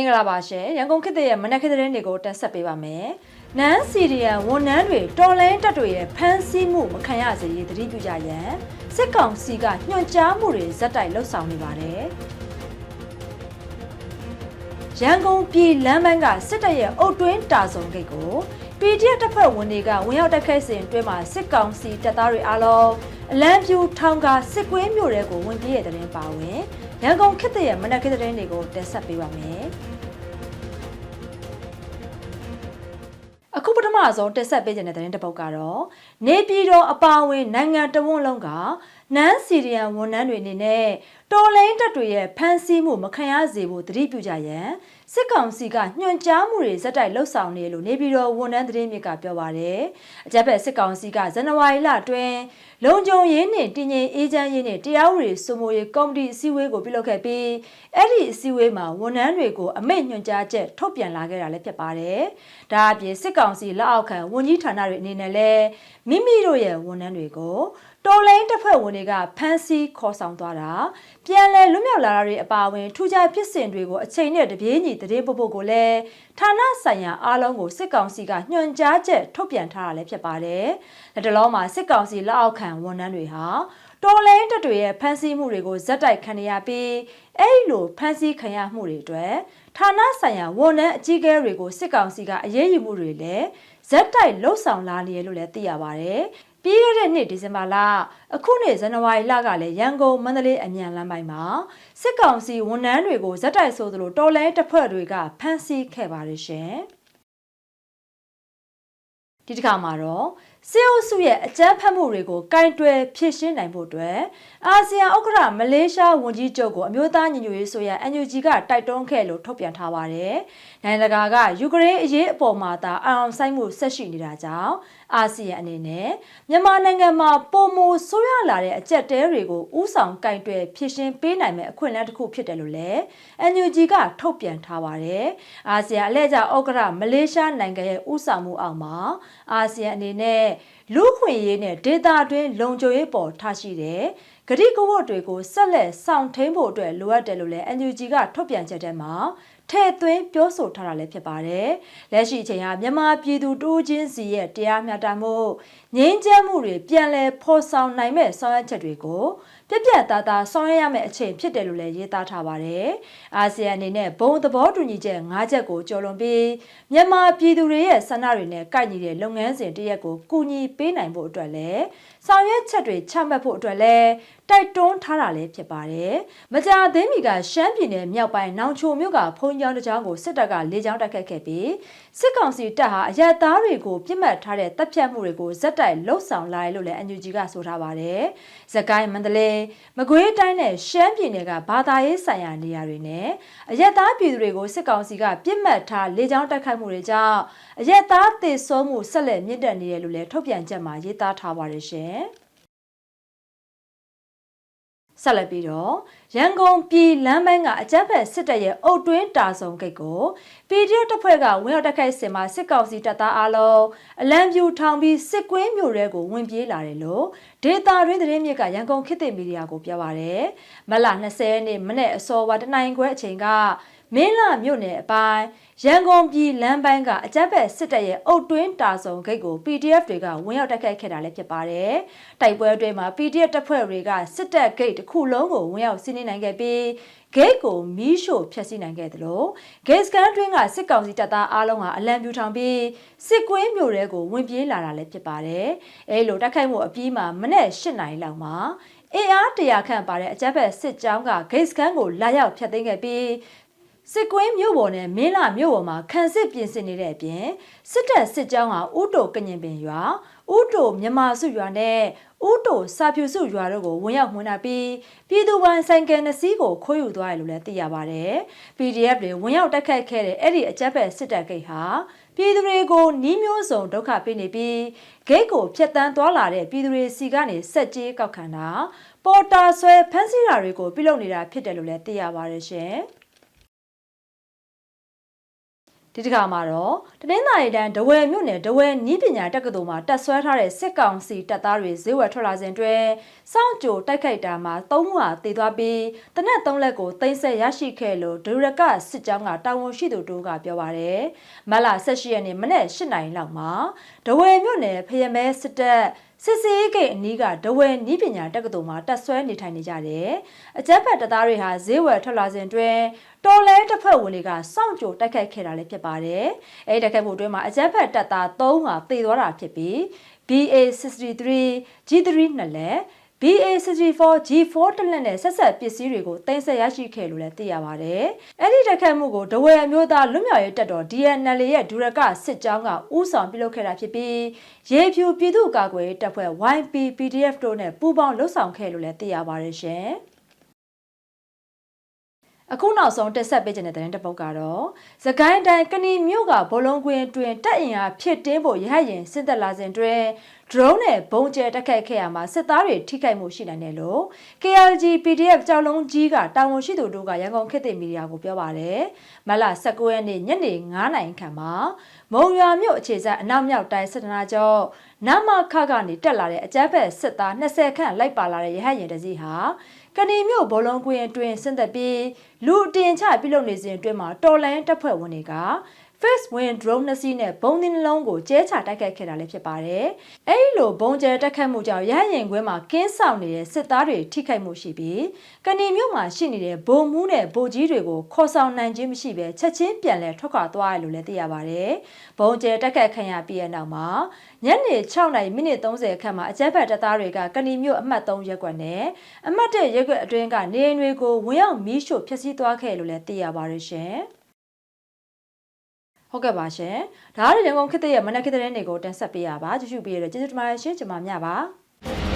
င်္ဂလာပါရှင်ရန်ကုန်ခေတ်ရဲ့မနက်ခင်းသတင်းတွေကိုတက်ဆက်ပေးပါမယ်။နန်းစီရီယန်ဝန်နန်းတွေတော်လိုင်းတက်တွေရဲ့ဖမ်းဆီးမှုမခံရစေရေးတတိပြုကြရန်စစ်ကောင်စီကညွှန်ကြားမှုတွေဇက်တိုက်လှုပ်ဆောင်နေပါတယ်။ရန်ကုန်ပြည်လမ်းမန်းကစစ်တပ်ရဲ့အုတ်တွင်းတာစုံဂိတ်ကို PDF တပ်ဖွဲ့ဝင်တွေကဝင်ရောက်တိုက်ခိုက်စဉ်အတွင်းမှာစစ်ကောင်စီတပ်သားတွေအားလုံးအလံပြူထောင်ကစစ်ကွင်းမြို့တွေကိုဝင်ပြေးတဲ့တဲ့တင်ပါဝင်ရန်ကုန်ခေတ်ရဲ့မနက်ခင်းသတင်းတွေကိုတက်ဆက်ပေးပါမယ်။ အခုပထမဆုံးတက်ဆက်ပေးခြင်းတဲ့သတင်းတစ်ပုဒ်ကတော့နေပြည်တော်အပါအဝင်နိုင်ငံတဝန်းလုံးကနန်းစီရီယန်ဝန်ထမ်းတွေအနေနဲ့တော်လိုင်းတပ်တွေရဲ့ဖမ်းဆီးမှုမခံရစေဖို့တတိပြုကြရန် စစ်ကောင်စီကညွှန်ကြားမှုတွေဇက်တိုက်လှုပ်ဆောင်နေလို့နေပြည်တော်ဝန်ထမ်းသတင်းမြစ်ကပြောပါရယ်အကြက်ဖက်စစ်ကောင်စီကဇန်နဝါရီလအတွင်းလုံခြုံရေးနှင့်တည်ငြိမ်အေးချမ်းရေးနှင့်တရားဥပဒေစိုးမိုးရေးကော်မတီအစည်းအဝေးကိုပြုလုပ်ခဲ့ပြီးအဲ့ဒီအစည်းအဝေးမှာဝန်ထမ်းတွေကိုအမိန့်ညွှန်ကြားချက်ထုတ်ပြန်လာခဲ့တာလည်းဖြစ်ပါတယ်။ဒါအပြင်စစ်ကောင်စီလက်အောက်ခံဝန်ကြီးဌာနတွေအနေနဲ့လည်းမိမိတို့ရဲ့ဝန်ထမ်းတွေကို တော်လိုင်းတစ်ဖက်ဝင်တွေကဖမ်းဆီးခေါ်ဆောင်သွားတာပြန်လည်လွတ်မြောက်လာတာတွေအပါအဝင်ထူးခြားဖြစ်စဉ်တွေကိုအချိန်နဲ့တပြေးညီတည်ပုတ်ပုတ်ကိုလည်းဌာနဆိုင်ရာအားလုံးကိုစစ်ကောင်စီကညွှန်ကြားချက်ထုတ်ပြန်ထားတာလည်းဖြစ်ပါတယ်။လက်တလုံးမှာစစ်ကောင်စီလက်အောက်ခံဝန်ထမ်းတွေဟာတော်လိုင်းတပ်တွေရဲ့ဖမ်းဆီးမှုတွေကိုဇက်တိုက်ခံရပြီးအဲ့လိုဖမ်းဆီးခံရမှုတွေအတွက်ဌာနဆိုင်ရာဝန်ထမ်းအကြီးအကဲတွေကိုစစ်ကောင်စီကအရေးယူမှုတွေလည်းဇက်တိုက်လှုပ်ဆောင်လာနေရလို့လည်းသိရပါတယ်။ ပြီးခဲ့တဲ့နှစ်ဒီဇင်ဘာလအခုနှစ်ဇန်နဝါရီလကလည်းရန်ကုန်မန္တလေးအမြန်လမ်းပိုင်းမှာစစ်ကောင်စီဝန်ထမ်းတွေကိုဇက်တိုက်ဆိုသလိုတော်လဲတပ်ဖွဲ့တွေကဖမ်းဆီးခဲ့ပါတယ်ရှင်ဒီတစ်ခါမှာတော့ စစ်အုပ်စုရဲ့အကြမ်းဖက်မှုတွေကိုကင်တွယ်ဖြည့်ရှင်းနိုင်ဖို့အတွက်အာဆီယံဥက္ကဋ္ဌမလေးရှားဝန်ကြီးချုပ်ကိုအမျိုးသားညီညွတ်ရေးဆိုရ NUG ကတိုက်တွန်းခဲ့လို့ထုတ်ပြန်ထားပါတယ်။နိုင်ငံတကာကယူကရိန်းအရေးအပေါ်မှာသာအအောင်ဆိုင်မှုဆက်ရှိနေတာကြောင့်အာဆီယံအနေနဲ့မြန်မာနိုင်ငံမှာပုံမဆိုးရလာတဲ့အကြက်တဲတွေကိုဥဆောင်ကင်တွယ်ဖြည့်ရှင်းပေးနိုင်မယ့်အခွင့်အလမ်းတစ်ခုဖြစ်တယ်လို့လည်း NUG ကထုတ်ပြန်ထားပါတယ်။အာဆီယံအလဲကျဥက္ကဋ္ဌမလေးရှားနိုင်ငံရဲ့ဥဆောင်မှုအောက်မှာအာဆီယံအနေနဲ့လူခွင့်ရေးနဲ့ဒေတာတွင်းလုံခြုံရေးပေါ်ထားရှိတဲ့ဂတိကဝတ်တွေကိုဆက်လက်ဆောင်ထိန်ဖို့အတွက်လိုအပ်တယ်လို့လည်း NUG ကထုတ်ပြန်ချက်ထဲမှာထဲ့သွင်းပြောဆိုထားတာလည်းဖြစ်ပါတယ်။လက်ရှိအချိန်ဟာမြန်မာပြည်သူတိုးချင်းစီရဲ့တရားမျှတမှုငြိမ်းချမ်းမှုတွေပြန်လည်ဖော်ဆောင်နိုင်မဲ့ဆောင်ရွက်ချက်တွေကိုပြက်ပြက်သားသားဆောင်ရွက်ရမယ့်အချိန်ဖြစ်တယ်လို့လည်းရေးသားထားပါတယ်။အာဆီယံအနေနဲ့ဘုံသဘောတူညီချက်၅ချက်ကိုကျော်လွန်ပြီးမြန်မာပြည်သူတွေရဲ့ဆန္ဒတွေနဲ့ကိုက်ညီတဲ့လုပ်ငန်းစဉ်တရက်ကိုကူညီပေးနိုင်ဖို့အတွက်လည်းဆောင်ရွက်ချက်တွေချမှတ်ဖို့အတွက်လည်းတိုက်တွန်းထားတာလည်းဖြစ်ပါတယ်။မကြာသေးမီကရှမ်းပြည်နယ်မြောက်ပိုင်းနောင်ချိုမြို့ကဖုံးကျောင်းတစ်ကျောင်းကိုစစ်တပ်ကလေကြောင်းတိုက်ခတ်ခဲ့ပြီးစစ်ကောင်စီတပ်ဟာအရက်သားတွေကိုပြစ်မှတ်ထားတဲ့တပ်ဖြတ်မှုတွေကိုဇက်တိုက်လှုပ်ဆောင်လာတယ်လို့လည်း NUG ကဆိုထားပါတယ်။ဇကိုင်းမန္တလေးမကွေးတိုင်းနဲ့ရှမ်းပြည်နယ်ကဘာသာရေးဆိုင်ရာနေရာတွေနဲ့အရက်သားပြည်သူတွေကိုစစ်ကောင်စီကပြစ်မှတ်ထားလေကြောင်းတိုက်ခိုက်မှုတွေကြောင့်အရက်သားသေဆုံးမှုဆက်လက်မြင့်တက်နေတယ်လို့လည်းထုတ်ပြန်ချက်မှာရေးသားထားပါတယ်ရှင်။ ဆက်လက်ပြီးတော့ရန်ကုန်ပြည်လမ်းပိုင်းကအကြမ်းဖက်စစ်တပ်ရဲ့အုတ်တွင်းတာဆုံဂိတ်ကို PDF တပ်ဖွဲ့ကဝင်ရောက်တိုက်ခိုက်စင်မှာစစ်ကောင်စီတပ်သားအလုံးအလံပြူထောင်ပြီးစစ်ကွင်းမြို့ရဲကိုဝင်ပြေးလာတယ်လို့ဒေတာရင်းသတင်းမြစ်ကရန်ကုန်ခေတ်သစ်မီဒီယာကိုပြောပါရယ်မလ20ရက်နေ့မနေ့အစောပိုင်းတနင်္ဂနွေအချိန်က မင်းလာမြို့နယ်အပိုင်းရန်ကုန်ပြည်လမ်းပိုင်းကအကြမ်းဖက်စစ်တပ်ရဲ့အုတ်တွင်းတာဆုံဂိတ်ကို PDF တွေကဝင်ရောက်တိုက်ခိုက်ခဲ့တာလည်းဖြစ်ပါတယ်။တိုက်ပွဲအတွင်းမှာ PDF တပ်ဖွဲ့တွေကစစ်တပ်ဂိတ်တစ်ခုလုံးကိုဝင်ရောက်စီးနင်းနိုင်ခဲ့ပြီးဂိတ်ကိုမီးရှို့ဖျက်ဆီးနိုင်ခဲ့တယ်လို့ဂိတ်စကန်တွင်းကစစ်ကောင်စီတပ်သားအားလုံးဟာအလံပြူထောင်ပြီးစစ်ကွင်းမြို့ရဲကိုဝင်ပြေးလာတာလည်းဖြစ်ပါတယ်။အဲလိုတိုက်ခိုက်မှုအပြီးမှာမနေ့၈နာရီလောက်မှာအင်အားတရာခန့်ပါတဲ့အကြမ်းဖက်စစ်ကြောင်းကဂိတ်စကန်ကိုလာရောက်ဖျက်သိမ်းခဲ့ပြီး စစ်ကွင်းမြို့ပေါ်နဲ့မင်းလာမြို့ပေါ်မှာခံစစ်ပြင်ဆင်နေတဲ့အပြင်စစ်တပ်စစ်ကြောင်းဟာဥတိုကညင်ပင်ရွာဥတိုမြမာစုရွာနဲ့ဥတိုစာဖြူစုရွာတို့ကိုဝင်ရောက်မှွန်းတာပြီးပြည်သူပိုင်ဆိုင်ကယ်နှစ်စီးကိုခိုးယူသွားတယ်လို့လည်းသိရပါတယ်။ PDF တွေဝင်ရောက်တိုက်ခိုက်ခဲ့တဲ့အဲ့ဒီအကြမ်းဖက်စစ်တပ်ဂိတ်ဟာပြည်သူတွေကိုနီးမျိုးစုံဒုက္ခပေးနေပြီးဂိတ်ကိုဖျက်ဆီးသွားလာတဲ့ပြည်သူတွေစီကနေစက်ကြီးကောက်ခံတာပေါ်တာဆွဲဖမ်းဆီးတာတွေကိုပြုလုပ်နေတာဖြစ်တယ်လို့လည်းသိရပါတယ်ရှင်။ ဒီတစ်ခါမှာတော့တနင်္သာရီတိုင်းဒဝယ်မြို့နယ်ဒဝယ်နီးပညာတက္ကသိုလ်မှာတက်ဆွဲထားတဲ့စစ်ကောင်စီတပ်သားတွေဈေးဝယ်ထွက်လာစဉ်တွင်စောင့်ကြိုတိုက်ခိုက်တာမှာသုံးဦးဟာတည်သွားပြီးတနက်သုံးလက်ကိုတင်ဆက်ရရှိခဲ့လို့ဒရကစစ်ကြောင်းကတာဝန်ရှိသူတို့ကပြောပါရယ်မတ်လ18ရက်နေ့မနေ့8နာရီလောက်မှာဒဝယ်မြို့နယ်ဖယမဲစစ်တပ် စစ်စေးကိတ်အနီးကဒဝဲနီးပညာတက္ကသိုလ်မှာတက်ဆွဲနေထိုင်နေကြတယ်။အကြက်ဖက်တပ်သားတွေဟာဈေးဝယ်ထွက်လာစဉ်တွင်တော်လဲတစ်ဖက်ဝင်တွေကစောင့်ကြိုတိုက်ခိုက်ခဲ့တာလည်းဖြစ်ပါတယ်။အဲဒီတိုက်ခိုက်မှုအတွင်းမှာအကြက်ဖက်တပ်သား3ဟာသေသွားတာဖြစ်ပြီး BA63 G3 နှစ်လက် BA64 G4 တလက်နဲ့ဆက်ဆက်ပစ္စည်းတွေကိုတင်ဆက်ရရှိခဲ့လို့လည်းသိရပါတယ်။အဲ့ဒီတိုက်ခိုက်မှုကိုဒဝဲအမျိုးသားလွတ်မြောက်ရေးတပ်တော် DNL ရဲ့ဒူရကစစ်ကြောင်းကဥဆောင်ပြုလုပ်ခဲ့တာဖြစ်ပြီးရေဖြူပြည်သူ့ကာကွယ်ရေးတပ်ဖွဲ့ YP PDF တို့နဲ့ပူးပေါင်းလှုပ်ဆောင်ခဲ့လို့လည်းသိရပါတယ်ရှင်။ အခုနောက်ဆုံးတက်ဆက်ပေးခြင်းတဲ့တဲ့တစ်ပုတ်ကတော့သကိုင်းတိုင်းကဏီမြို့ကဘလုံးကွင်းတွင်တက်အင်အားဖြစ်တင်းဖို့ရဟရင်စစ်သက်လာစဉ်တွင် drone နဲ့ဘုံကျဲတက်ခတ်ခဲ့ရမှာစစ်သားတွေထိခိုက်မှုရှိနိုင်တယ်လို့ KLG PDF ကြောက်လုံးကြီးကတာဝန်ရှိသူတို့ကရန်ကုန်ခေတ်သစ်မီဒီယာကိုပြောပါတယ်။မလ19ရက်နေ့ညနေ9:00နာရီခန့်မှာမုံရွာမြို့အခြေစိုက်အနောက်မြောက်တိုင်းစစ်တနာကျော် နမခကနေတက်လာတဲ့အကြမ်းဖက်စစ်သား20ခန့်လိုက်ပါလာတဲ့ရဟရင်တစည်းဟာကဏီမြို့ဘောလုံးကွင်းအတွင်းဆင်းသက်ပြီးလူအတင်ချပြုလုပ်နေစဉ်အတွင်းမှာတော်လိုင်းတပ်ဖွဲ့ဝင်တွေက First Win drone နှစ်စီးနဲ့ဘုံသင်းနှလုံးကိုကျဲချတိုက်ခိုက်ခဲ့တာလည်းဖြစ်ပါတယ်။အဲဒီလိုဘုံကျဲတိုက်ခိုက်မှုကြောင့်ရဟရင်ခွဲမှာကင်းဆောင်နေတဲ့စစ်သားတွေထိခိုက်မှုရှိပြီးကဏီမြို့မှာရှိနေတဲ့ဘုံမှုနဲ့ဗိုလ်ကြီးတွေကိုခေါ်ဆောင်နိုင်ခြင်းမရှိဘဲချက်ချင်းပြန်လည်ထွက်ခွာသွားရလို့လည်းသိရပါတယ်။ဘုံကျဲတိုက်ခိုက်ခံရပြီးတဲ့နောက်မှာညနေ6နာရီမိနစ်30ခန့်မှာအကြမ်းဖက်တပ်သားတွေကကဏီမြို့အမှတ်3ရပ်ကွက်နဲ့အမှတ်1ရပ်ကွက်အတွင်းကနေအိမ်တွေကိုဝင်ရောက်မီးရှို့ဖျက်ဆီးသွားခဲ့လို့လည်းသိရပါတယ်ရှင်။ ဟုတ်ကဲ့ပါရှင်။ဒါကတော့ရန်ကုန်ခေတ်သစ်ရဲ့မနက်ခေတ်တဲ့နေ့ကိုတင်ဆက်ပေးရပါကြည့်ရှုပေးရတဲ့ကျေးဇူးတင်ပါတယ်ရှင်ကျွန်မမြပါ။